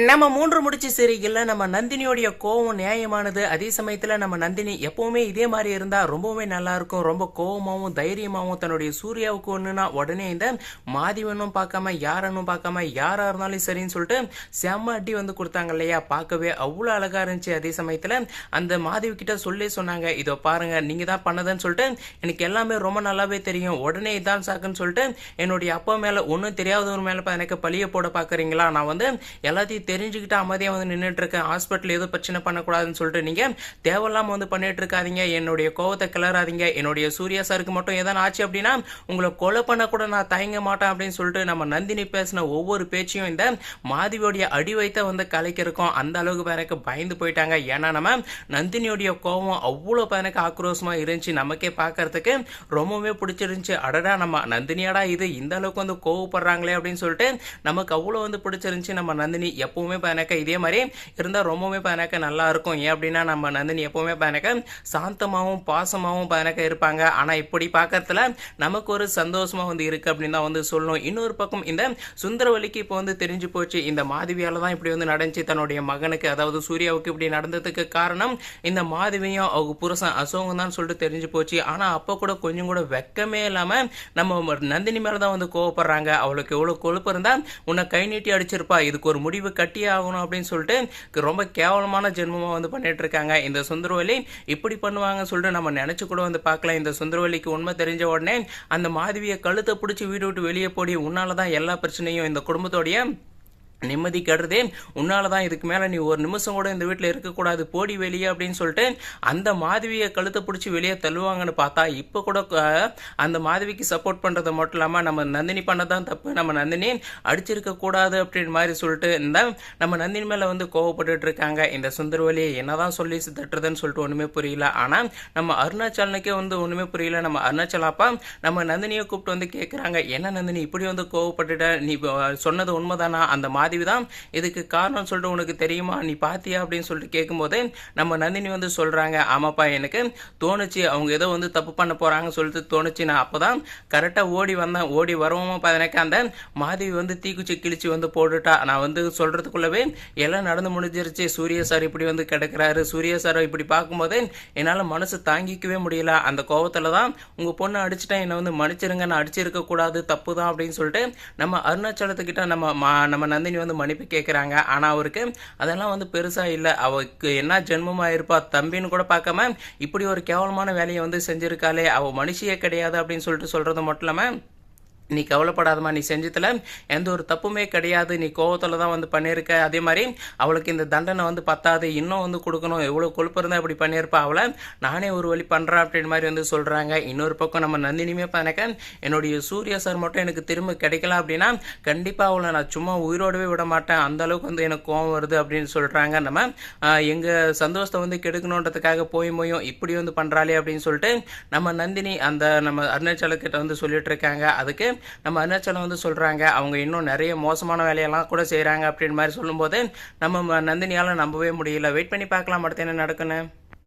நம்ம மூன்று முடிச்சு சீரியல்ல நம்ம நந்தினியோடைய கோவம் நியாயமானது. அதே சமயத்தில் நம்ம நந்தினி எப்பவுமே இதே மாதிரி இருந்தால் ரொம்பவுமே நல்லா இருக்கும். ரொம்ப கோவமாகவும் தைரியமாகவும் தன்னுடைய சூர்யாவுக்கு ஒன்றுனா உடனே இந்த மாதிவனும் பார்க்காம யாரனும் பார்க்காம யாராக இருந்தாலும் சரின்னு சொல்லிட்டு செம்ம அடி வந்து கொடுத்தாங்க இல்லையா? பார்க்கவே அவ்வளோ அழகாக இருந்துச்சு. அதே சமயத்தில் அந்த மாதவி கிட்ட சொல்லி சொன்னாங்க இதோ பாருங்க நீங்கள் தான் பண்ணதுன்னு சொல்லிட்டு எனக்கு எல்லாமே ரொம்ப நல்லாவே தெரியும். உடனே இதான் சாக்குன்னு சொல்லிட்டு என்னுடைய அப்பா மேலே ஒன்றும் தெரியாதவர் மேலே எனக்கு பழிய போட பார்க்குறீங்களா? நான் வந்து எல்லாத்தையும் தெரிஞ்சுக்கிட்டு அமைதியாக வந்து நின்றுட்டு இருக்கேன் ஹாஸ்பிட்டல் எதுவும் பிரச்சனை பண்ணக்கூடாதுன்னு சொல்லிட்டு நீங்கள் தேவையில்லாமல் வந்து பண்ணிட்டு இருக்காதீங்க என்னுடைய கோவத்தை கிளறாதீங்க. என்னுடைய சூர்யா சாருக்கு மட்டும் எதனா ஆச்சு அப்படின்னா உங்களை கொலை பண்ண கூட நான் தயங்க மாட்டேன் அப்படின்னு சொல்லிட்டு நம்ம நந்தினி பேசின ஒவ்வொரு பேச்சையும் இந்த மாதவியோடைய அடி வைத்த வந்து கலைக்கிறக்கும் அந்த அளவுக்கு எனக்கு பயந்து போயிட்டாங்க. ஏன்னா நம்ம நந்தினியோடைய கோவம் அவ்வளோ எனக்கு ஆக்ரோஷமாக இருந்துச்சு. நமக்கே பார்க்கறதுக்கு ரொம்பவே பிடிச்சிருந்துச்சு. அடடா நம்ம நந்தினியாடா இது. இந்த அளவுக்கு வந்து கோவப்படுறாங்களே அப்படின்னு சொல்லிட்டு நமக்கு அவ்வளோ வந்து பிடிச்சிருந்துச்சு. நம்ம நந்தினி எப்பவுமே பார்த்தாக்க இதே மாதிரி இருந்தால் ரொம்பவுமே பார்த்தாக்க நல்லா இருக்கும். ஏன் அப்படின்னா நம்ம நந்தினி எப்பவுமே பார்த்தாக்க சாந்தமாகவும் பாசமாகவும் பார்த்தாக்க இருப்பாங்க. ஆனால் இப்படி பார்க்கறதுல நமக்கு ஒரு சந்தோஷமாக வந்து இருக்குது அப்படின்னு தான் வந்து சொல்லணும். இன்னொரு பக்கம் இந்த சுந்தரவலிக்கு இப்போ வந்து தெரிஞ்சு போச்சு. இந்த மாதவியால் தான் இப்படி வந்து நடந்துச்சு. தன்னுடைய மகனுக்கு அதாவது சூர்யாவுக்கு இப்படி நடந்ததுக்கு காரணம் இந்த மாதவியும் அவங்க புருஷன் அசோகம் தான் சொல்லிட்டு தெரிஞ்சு போச்சு. ஆனால் அப்போ கூட கொஞ்சம் கூட வெக்கமே இல்லாமல் நம்ம நந்தினி மேலே தான் வந்து கோவப்படுறாங்க. அவளுக்கு எவ்வளோ கொழுப்பு இருந்தால் உன்னை கை நீட்டி அடிச்சிருப்பா. இதுக்கு ஒரு முடிவு கட்டியே ஆகணும் அப்படின்னு சொல்லிட்டு ரொம்ப கேவலமான ஜென்மமாக வந்து பண்ணிட்டு இருக்காங்க இந்த சுந்தரவலி இப்படி பண்ணுவாங்க சொல்லிட்டு நம்ம நினைச்சு கூட வந்து பார்க்கலாம் இந்த சுந்தரவலிக்கு உண்மை தெரிஞ்ச உடனே அந்த மாதவியை கழுத்தை பிடிச்சி வீடு விட்டு வெளியே போடி உன்னால தான் எல்லா பிரச்சனையும் இந்த குடும்பத்தோடைய நிம்மதி கெடுறதே உன்னால தான் இதுக்கு மேலே நீ ஒரு நிமிஷம் கூட இந்த வீட்டில் இருக்கக்கூடாது போடி வெளியே அப்படின்னு சொல்லிட்டு அந்த மாதவியை கழுத்தை பிடிச்சி வெளியே தள்ளுவாங்கன்னு பார்த்தா இப்போ கூட அந்த மாதவிக்கு சப்போர்ட் பண்ணுறது மட்டும் இல்லாமல் நம்ம நந்தினி பண்ணதான் தப்பு. நம்ம நந்தினி அடிச்சிருக்க கூடாது அப்படின்னு மாதிரி சொல்லிட்டு இந்த நம்ம நந்தினி மேலே வந்து கோவப்பட்டு இருக்காங்க. இந்த சுந்தரவலி என்னதான் சொல்லி தட்டுறதுன்னு சொல்லிட்டு ஒன்றுமே புரியல. ஆனால் நம்ம அருணாச்சலனுக்கே வந்து ஒன்றுமே புரியல. நம்ம அருணாச்சல அப்பா நம்ம நந்தினியை கூப்பிட்டு வந்து கேட்குறாங்க என்ன நந்தினி இப்படி வந்து கோவப்பட்டுட்ட? நீ சொன்னது உண்மைதானா? அந்த மாதிரி மாதவி தான் இதுக்கு காரணம் சொல்லிட்டு உனக்கு தெரியுமா? நீ பாத்தியா? அப்படின்னு சொல்லிட்டு கேட்கும்போது நம்ம நந்தினி வந்து சொல்றாங்க ஆமாப்பா எனக்கு தோணுச்சு அவங்க ஏதோ வந்து தப்பு பண்ண போறாங்கன்னு சொல்லிட்டு தோணுச்சு. நான் அப்பதான் கரெக்டாக ஓடி வந்தேன். ஓடி வரவும்? எனக்கு அந்த மாதவி வந்து தீக்குச்சி கிழிச்சு வந்து போட்டுட்டா. நான் வந்து சொல்றதுக்குள்ளவே எல்லாம் நடந்து முடிஞ்சிருச்சு. சூரிய சார் இப்படி வந்து கிடக்குறாரு. சூரிய சார் இப்படி பார்க்கும்போது என்னால் மனசு தாங்கிக்கவே முடியல. அந்த கோபத்தில் தான் உங்கள் பொண்ணு அடிச்சிட்டேன். என்னை வந்து மன்னிச்சிருங்க. நான் அடிச்சிருக்க கூடாது தப்பு தான் அப்படின்னு சொல்லிட்டு நம்ம அருணாச்சலத்துக்கிட்ட நம்ம மா- நம்ம நந்தினி வந்து மன்னிப்பு கேட்குறாங்க ஆனால் அவருக்கு அதெல்லாம் வந்து பெருசாக இல்லை. அவருக்கு என்ன ஜென்மமாக இருப்பா தம்பின்னு கூட பார்க்காம இப்படி ஒரு கேவலமான வேலையை வந்து செஞ்சுருக்காளே. அவள் மனுஷியே கிடையாது அப்படின்னு சொல்லிட்டு சொல்கிறது மட்டும் இல்லாமல் நீ கவலைப்படாதமா நீ செஞ்சதில் எந்த ஒரு தப்புமே கிடையாது. நீ கோவத்தில் தான் வந்து பண்ணியிருக்க அதே மாதிரி அவளுக்கு இந்த தண்டனை வந்து பத்தாது. இன்னும் வந்து கொடுக்கணும். எவ்வளோ கொழுப்பு இருந்தால் இப்படி பண்ணியிருப்பா அவளை. நானே ஒரு வழி பண்ணுறேன் அப்படின்னு மாதிரி வந்து சொல்கிறாங்க இன்னொரு பக்கம் நம்ம நந்தினியுமே பண்ணக்க என்னுடைய சூர்யா சார் மட்டும் எனக்கு திரும்ப கிடைக்கல அப்படின்னா கண்டிப்பாக அவளை நான் சும்மா உயிரோடவே விட மாட்டேன். அந்த அளவுக்கு வந்து எனக்கு கோவம் வருது அப்படின்னு சொல்கிறாங்க நம்ம எங்கள் சந்தோஷத்தை வந்து கெடுக்கணுன்றதுக்காக போய் போயும் இப்படி வந்து பண்ணுறாளே அப்படின்னு சொல்லிட்டு நம்ம நந்தினி அந்த நம்ம அருணாச்சலக்கிட்ட வந்து சொல்லிட்டு இருக்காங்க. அதுக்கு நம்ம அருணாச்சலம் வந்து சொல்கிறாங்க அவங்க இன்னும் நிறைய மோசமான வேலையெல்லாம் கூட செய்கிறாங்க அப்படின்னு மாதிரி சொல்லும்போது நம்ம நந்தினியால் நம்பவே முடியல. வெயிட் பண்ணி பார்க்கலாம் அடுத்து என்ன நடக்குன்னு.